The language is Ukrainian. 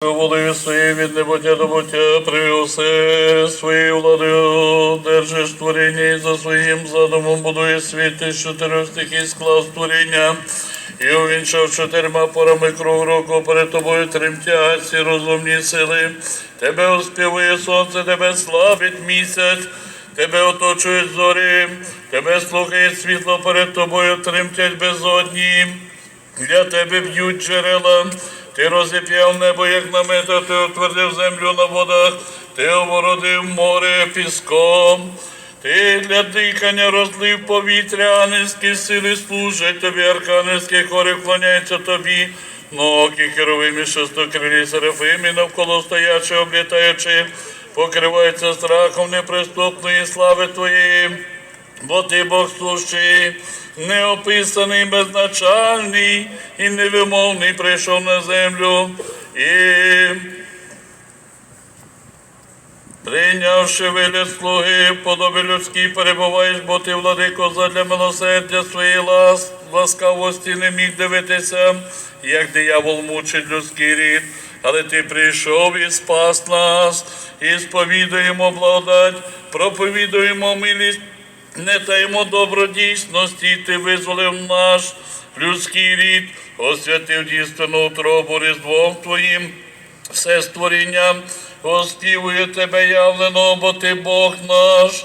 Волею своєю від небуття до буття привів все своєю владою, держиш творіння і за своїм задумом будує світ із чотирьох стихій склав створіння. І увінчав чотирма порами круг року перед тобою тремтять всі розумні сили. Тебе оспівує сонце, тебе славить місяць, тебе оточують зорі, тебе слухає світло перед тобою, тремтять безодні. Для тебе б'ють джерела, ти розіп'яв небо, як намета, ти утвердив землю на водах, ти обородив море піском. Ти для дихання розлив повітря, ангельські сили служать тобі, архангельські хори вклоняються тобі, ноги херовимі, шестокрилі серафимі, навколо стоячи, облітаючи, покриваються страхом неприступної слави Твоєї. Бо ти Бог сущий, неописаний, безначальний і невимовний прийшов на землю і прийнявши вигляд слуги, в подобі людській перебуваєш, бо ти, владико, задля милосердя своєї лас, ласкавості не міг дивитися, як диявол мучить людський рід. Але ти прийшов і спас нас, і сповідуємо благодать, проповідуємо милість, не таємо добродійсності, ти визволив наш людський рід, освятив дійсну утробу різдвом твоїм все створіння оспівує тебе явлено, бо ти Бог наш,